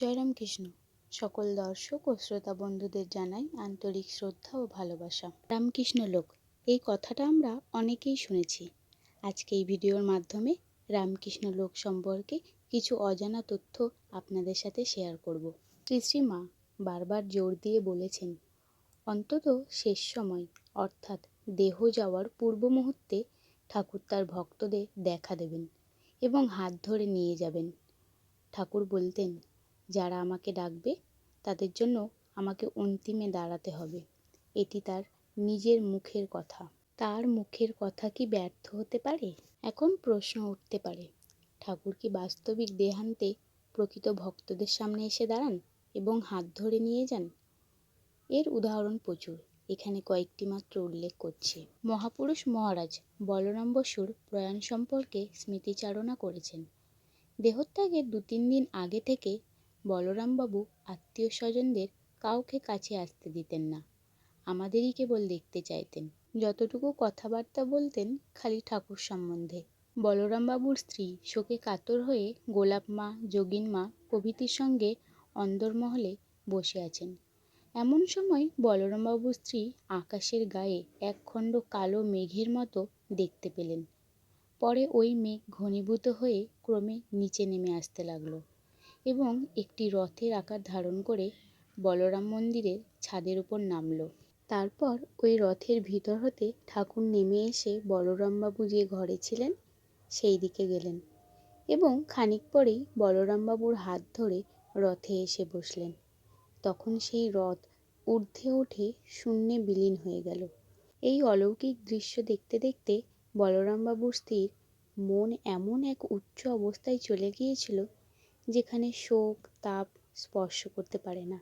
জয়রামকৃষ্ণ সকল দর্শক ও শ্রোতা বন্ধুদের জানাই আন্তরিক শ্রদ্ধা ও ভালোবাসা। রামকৃষ্ণ লোক, এই কথাটা আমরা অনেকেই শুনেছি। আজকে এই ভিডিওর মাধ্যমে রামকৃষ্ণ লোক সম্পর্কে কিছু অজানা তথ্য আপনাদের সাথে শেয়ার করব। শ্রী শ্রী মা বারবার জোর দিয়ে বলেছেন, অন্তত শেষ সময়, অর্থাৎ দেহ যাওয়ার পূর্ব মুহূর্তে ঠাকুর তার ভক্তদের দেখা দেবেন এবং হাত ধরে নিয়ে যাবেন। ঠাকুর বলতেন যারা আমাকে ডাকবে, তাদের জন্য আমাকে অন্তিমে দাঁড়াতে হবে। এটি তার নিজের মুখের কথা। তার মুখের কথা কি ব্যর্থ হতে পারে? এখন প্রশ্ন উঠতে পারে, ঠাকুর কি বাস্তবিক দেহান্তে প্রকৃত ভক্তদের সামনে এসে দাঁড়ান এবং হাত ধরে নিয়ে যান? এর উদাহরণ প্রচুর, এখানে কয়েকটি মাত্র উল্লেখ করছি। মহাপুরুষ মহারাজ বলরাম বসুর প্রয়াণ সম্পর্কে স্মৃতিচারণা করেছেন। দেহত্যাগের দু তিন দিন আগে থেকে বলরামবাবু আত্মীয় স্বজনদের কাউকে কাছে আসতে দিতেন না। আমাদেরই কেবল দেখতে চাইতেন। যতটুকু কথাবার্তা বলতেন খালি ঠাকুর সম্বন্ধে। বলরামবাবুর স্ত্রী শোকে কাতর হয়ে গোলাপ মা, যোগিন মা প্রভৃতির সঙ্গে অন্দরমহলে বসে আছেন। এমন সময় বলরামবাবুর স্ত্রী আকাশের গায়ে একখণ্ড কালো মেঘের মতো দেখতে পেলেন। পরে ওই মেঘ ঘনীভূত হয়ে ক্রমে নিচে নেমে আসতে লাগল। এবং একটি রথের আকার ধারণ করে বলরাম মন্দিরের ছাদের উপর নামলো। তারপর ওই রথের ভিতর হতে ঠাকুর নেমে এসে বলরামবাবু যে ঘরে ছিলেন, সেই দিকে গেলেন এবং খানিক পরেই বলরামবাবুর হাত ধরে রথে এসে বসলেন। তখন সেই রথ ঊর্ধ্বে উঠে শূন্যে বিলীন হয়ে গেল। এই অলৌকিক দৃশ্য দেখতে দেখতে বলরামবাবুর স্ত্রীর মন এমন এক উচ্চ অবস্থায় চলে গিয়েছিল যেখানে শোক, তাপ স্পর্শ করতে পারে না।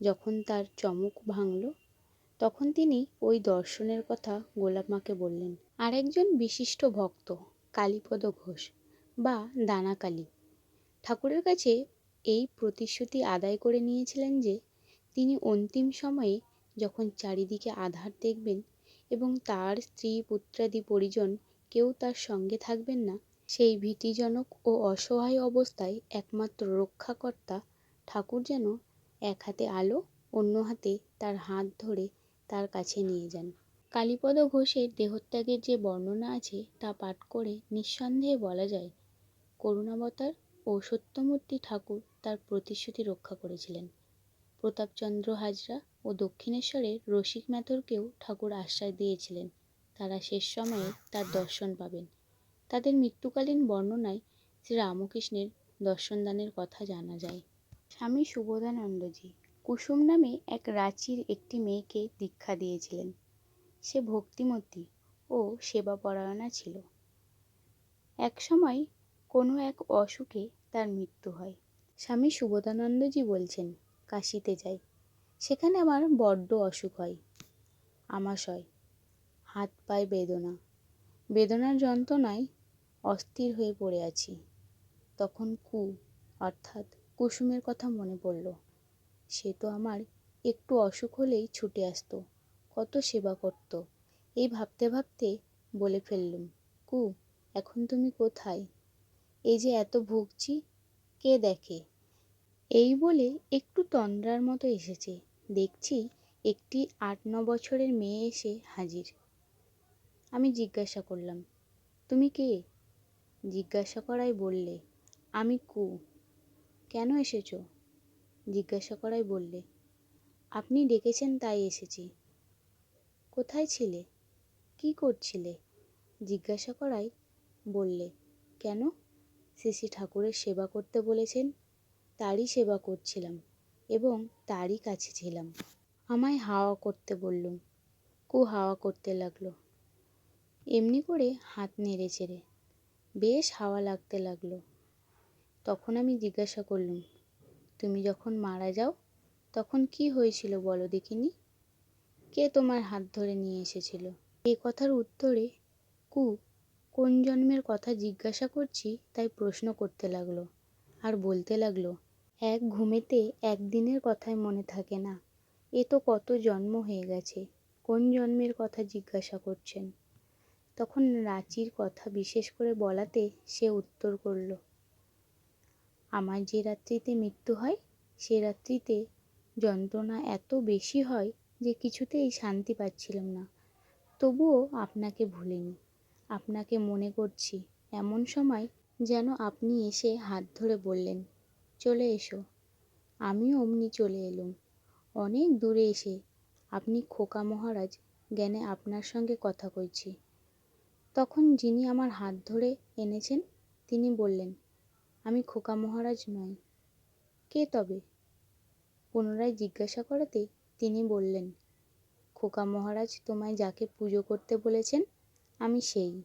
যখন তার চমক ভাঙল, তখন তিনি ওই দর্শনের কথা গোলাপ মাকে বললেন, আরেকজন বিশিষ্ট ভক্ত, কালীপদ ঘোষ বা দানাকালী ঠাকুরের কাছে এই প্রতিশ্রুতি আদায় করে নিয়েছিলেন যে, তিনি অন্তিম সময়ে যখন চারিদিকে আধার দেখবেন এবং তার স্ত্রী, পুত্রাদি, পরিজন কেউ তার সঙ্গে থাকবেন না সেই ভীতিজনক ও অসহায় অবস্থায় একমাত্র রক্ষাকর্তা ঠাকুর যেন এক হাতে আলো, অন্য হাতে তার হাত ধরে তার কাছে নিয়ে যান। কালীপদ ঘোষের দেহত্যাগের যে বর্ণনা আছে তা পাঠ করে নিঃসন্দেহে বলা যায়, করুণাবতার ও সত্যমূর্তি ঠাকুর তার প্রতিশ্রুতি রক্ষা করেছিলেন। প্রতাপচন্দ্র হাজরা ও দক্ষিণেশ্বরের রসিক ম্যাথরকেও ঠাকুর আশ্বাস দিয়েছিলেন। তারা শেষ সময়ে তার দর্শন পাবেন। তাদের মৃত্যুকালীন বর্ণনায় শ্রী রামকৃষ্ণের দর্শনদানের কথা জানা যায়। স্বামী সুবোধানন্দজি কুসুম নামে এক রাঁচির একটি মেয়েকে দীক্ষা দিয়েছিলেন। সে ভক্তিমতী ও সেবাপরায়ণা ছিল। এক সময় কোনো এক অসুখে তার মৃত্যু হয়। স্বামী সুবোধানন্দজি বলছেন, কাশিতে যাই। সেখানে আমার বড্ড অসুখ হয়। আমাশয়, হাত পায়ে বেদনা বেদনার যন্ত্রণায় অস্থির হয়ে পড়ে আছি। তখন কু, অর্থাৎ কুসুমের কথা মনে পড়ল। সে তো আমার একটু অসুখ হলেই ছুটে আসতো, কত সেবা করত। এই ভাবতে ভাবতে বলে ফেললুম, কু, এখন তুমি কোথায়? এই যে এত ভুগছি, কে দেখে? এই বলে একটু তন্দ্রার মতো এসেছে। দেখছি একটি আট ন বছরের মেয়ে এসে হাজির। আমি জিজ্ঞাসা করলাম, তুমি কে? জিজ্ঞাসা করায় বললে, আমি কু। কেন এসেছ? জিজ্ঞাসা করায় বললে, আপনি ডেকেছেন তাই এসেছি। কোথায় ছিলে? কি করছিলে? জিজ্ঞাসা করায় বললে, কেন? শ্রী ঠাকুরের সেবা করতে বলেছেন, তারই সেবা করছিলাম এবং তারই কাছে ছিলাম। আমায় হাওয়া করতে বললুম। কু হাওয়া করতে লাগল? এমনি করে হাত নেড়ে চেড়ে। বেশ হাওয়া লাগতে লাগল। তখন আমি জিজ্ঞাসা করলুম, তুমি যখন মারা যাও, তখন কি হয়েছিল বলো দেখিনি? কে তোমার হাত ধরে নিয়ে এসেছিল? এ কথার উত্তরে কু কোন জন্মের কথা জিজ্ঞাসা করছি তাই প্রশ্ন করতে লাগল আর বলতে লাগল, এক ঘুমেতে একদিনের কথাই মনে থাকে না। এ তো কত জন্ম হয়ে গেছে। কোন জন্মের কথা জিজ্ঞাসা করছেন? তখন রাঁচির কথা বিশেষ করে বলাতে সে উত্তর করল, আমার যে রাত্রিতে মৃত্যু হয়, সে রাত্রিতে যন্ত্রণা এত বেশি হয় যে কিছুতেই শান্তি পাচ্ছিলাম না। তবুও আপনাকে ভুলিনি। আপনাকে মনে করছি, এমন সময় যেন আপনি এসে হাত ধরে বললেন, চলে এসো। আমিও অমনি চলে এলুম। অনেক দূরে এসে আপনি খোকা মহারাজ জ্ঞানে আপনার সঙ্গে কথা কইছি। তখন যিনি আমার হাত ধরে এনেছেন, তিনি বললেন, আমি খোকা মহারাজ নই। কে তবে? পুনরায় জিজ্ঞাসা করাতে তিনি বললেন, খোকা মহারাজ তোমায় যাকে পুজো করতে বলেছেন, আমি সেই।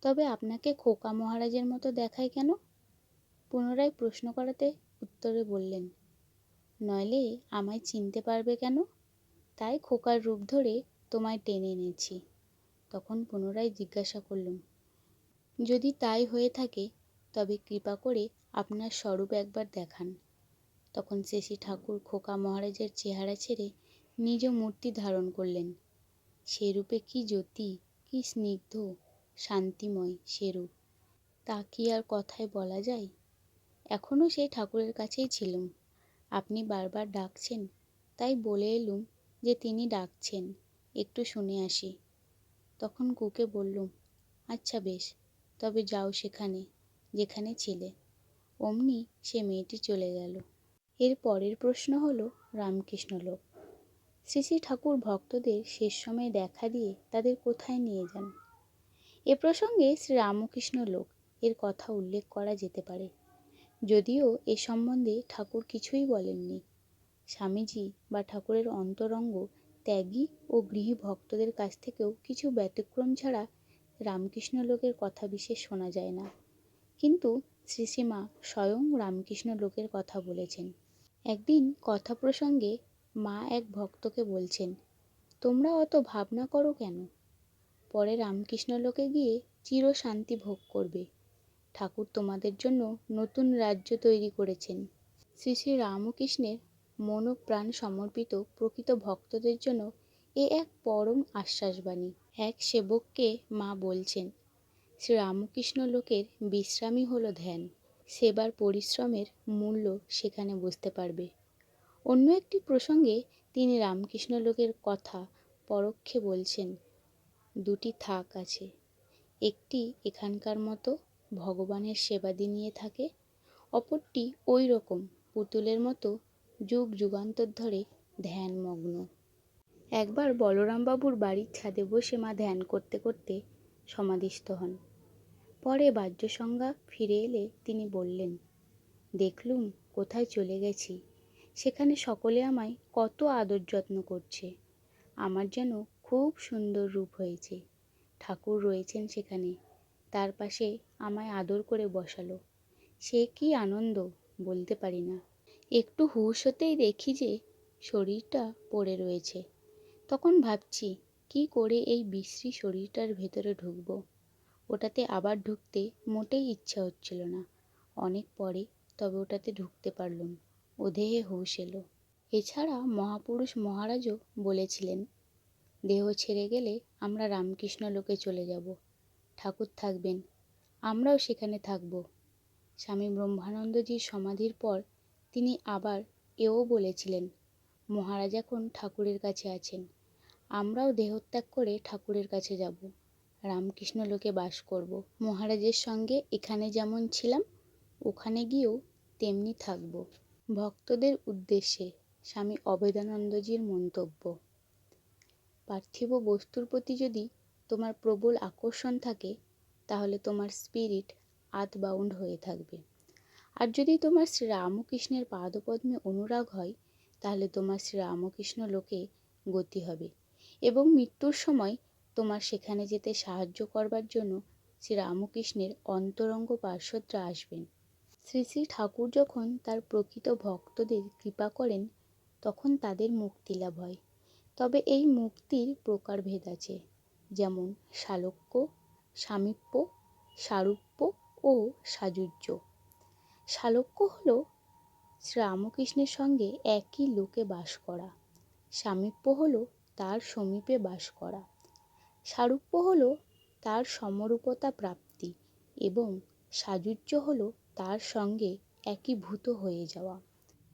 তবে আপনাকে খোকা মহারাজের মতো দেখায় কেন? পুনরায় প্রশ্ন করাতে উত্তরে বললেন, নইলে আমায় চিনতে পারবে কেন? তাই খোকার রূপ ধরে তোমায় টেনে এনেছি। তখন পুনরায় জিজ্ঞাসা করলুম, যদি তাই হয়ে থাকে, তবে কৃপা করে আপনার স্বরূপ একবার দেখান। তখন শেষী ঠাকুর খোকা মহারাজের চেহারা ছেড়ে নিজ মূর্তি ধারণ করলেন। সে রূপে কি জ্যোতি, কি স্নিগ্ধ, শান্তিময় সে রূপ তা কি আর কথায় বলা যায়? এখনও সেই ঠাকুরের কাছেই ছিলুম। আপনি বারবার ডাকছেন, তাই বলে এলুম যে তিনি ডাকছেন। একটু শুনে আসি। তখন কুকে বললুম আচ্ছা বেশ, তবে যাও সেখানে, যেখানে ছিলে। অমনি সে মেয়েটি চলে গেল। এর পরের প্রশ্ন হলো, রামকৃষ্ণ লোক। শ্রী শ্রী ঠাকুর ভক্তদের শেষ সময়ে দেখা দিয়ে তাদের কোথায় নিয়ে যান? এ প্রসঙ্গে শ্রী রামকৃষ্ণ লোক এর কথা উল্লেখ করা যেতে পারে। যদিও এ সম্বন্ধে ঠাকুর কিছুই বলেননি। স্বামীজি বা ঠাকুরের অন্তরঙ্গ ত্যাগী ও গৃহী ভক্তদের কাছ থেকেও কিছু ব্যতিক্রম ছাড়া রামকৃষ্ণ লোকের কথা বিশেষ শোনা যায় না। কিন্তু শ্রীশ্রীমা স্বয়ং রামকৃষ্ণ লোকের কথা বলেছেন। একদিন কথা প্রসঙ্গে মা এক ভক্তকে বলছেন, তোমরা অত ভাবনা করো কেন? পরে রামকৃষ্ণ লোকে গিয়ে চিরশান্তি ভোগ করবে। ঠাকুর তোমাদের জন্য নতুন রাজ্য তৈরি করেছেন। শ্রী শ্রী রামকৃষ্ণের মন ও প্রাণ সমর্পিত প্রকৃত ভক্তদের জন্য এ এক পরম আশ্বাসবাণী। এক সেবককে মা বলছেন, শ্রীরামকৃষ্ণ লোকের বিশ্রামই হলো ধ্যান। সেবার পরিশ্রমের মূল্য সেখানে বুঝতে পারবে অন্য একটি প্রসঙ্গে তিনি রামকৃষ্ণ লোকের কথা পরোক্ষে বলছেন, দুটি থাক আছে। একটি এখানকার মতো ভগবানের সেবাদি নিয়ে থাকে, অপরটি ওই রকম পুতুলের মতো যুগ যুগান্তর ধরে ধ্যানমগ্ন। একবার বলরামবাবুর বাড়ির ছাদে বসে মা ধ্যান করতে করতে সমাধিস্থ হন। পরে বাহ্য সংজ্ঞা ফিরে এলে তিনি বললেন, দেখলুম, কোথায় চলে গেছি? সেখানে সকলে আমায় কত আদর যত্ন করছে। আমার যেন খুব সুন্দর রূপ হয়েছে। ঠাকুর রয়েছেন সেখানে। তার পাশে আমায় আদর করে বসালো। সে কি আনন্দ, বলতে পারি না। একটু হুঁশ হতেই দেখি যে শরীরটা পড়ে রয়েছে। তখন ভাবছি, কি করে এই বিশ্রী শরীরটার ভেতরে ঢুকবো? ওটাতে আবার ঢুকতে মোটেই ইচ্ছা হচ্ছিল না। অনেক পরে তবে ওটাতে ঢুকতে পারলুম। ও দেহে হুঁশ এলো। এছাড়া মহাপুরুষ মহারাজও বলেছিলেন, দেহ ছেড়ে গেলে আমরা রামকৃষ্ণ লোকে চলে যাব। ঠাকুর থাকবেন। আমরাও সেখানে থাকব। স্বামী ব্রহ্মানন্দজির সমাধির পর তিনি আবার এও বলেছিলেন, মহারাজ এখন ঠাকুরের কাছে আছেন। আমরাও দেহত্যাগ করে ঠাকুরের কাছে যাব। রামকৃষ্ণ লোকে বাস করব। মহারাজের সঙ্গে এখানে যেমন ছিলাম, ওখানে গিয়েও তেমনি থাকব। ভক্তদের উদ্দেশ্যে স্বামী অবেদানন্দজির মন্তব্য। পার্থিব বস্তুর প্রতি যদি তোমার প্রবল আকর্ষণ থাকে, তাহলে তোমার স্পিরিট আধবাউন্ড হয়ে থাকবে। আর যদি তোমার শ্রী রামকৃষ্ণের পাদপদ্মে অনুরাগ হয়, তাহলে তোমার শ্রী রামকৃষ্ণ লোকে গতি হবে এবং মৃত্যুর সময় তোমার সেখানে যেতে সাহায্য করবার জন্য শ্রী রামকৃষ্ণের অন্তরঙ্গ পার্শ্বদরা আসবেন। শ্রী শ্রী ঠাকুর যখন তার প্রকৃত ভক্তদের কৃপা করেন, তখন তাদের মুক্তি লাভ হয়। তবে এই মুক্তির প্রকারভেদ আছে, যেমন শালক্য, সামীপ্য, সারূপ্য ও সাযুজ্য। শালক্য হল শ্রীরামকৃষ্ণের সঙ্গে একই লোকে বাস করা। সামীপ্য হল তার সমীপে বাস করা। সারূপ্য হল তার সমরূপতা প্রাপ্তি এবং সাযুজ্য হল তার সঙ্গে একীভূত হয়ে যাওয়া।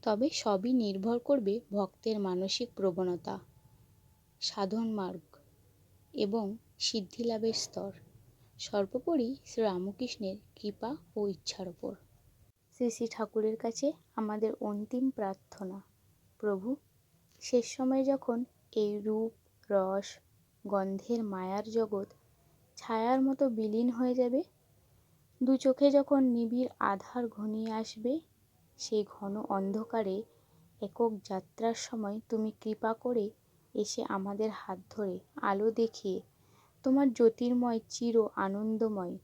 তবে সবই নির্ভর করবে ভক্তের মানসিক প্রবণতা, সাধন মার্গ এবং সিদ্ধিলাভের স্তর। সর্বোপরি শ্রীরামকৃষ্ণের কৃপা ও ইচ্ছার ওপর। শ্রী শ্রী ঠাকুরের কাছে আমাদের অন্তিম প্রার্থনা। প্রভু, শেষ সময় যখন এই রূপ, রস, গন্ধের মায়ার জগৎ ছায়ার মতো বিলীন হয়ে যাবে, দু চোখে যখন নিবিড় আধার ঘনিয়ে আসবে, সেই ঘন অন্ধকারে একক যাত্রার সময় তুমি কৃপা করে এসে আমাদের হাত ধরে আলো দেখিয়ে তোমার জ্যোতির্ময়, চির আনন্দময়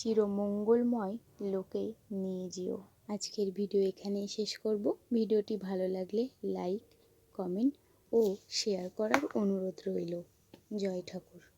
চির মঙ্গলময় লোকে নিয়ে যেও। আজকের ভিডিও এখানেই শেষ করব। ভিডিওটি ভালো লাগলে লাইক, কমেন্ট ও শেয়ার করার অনুরোধ রইল। জয় ঠাকুর।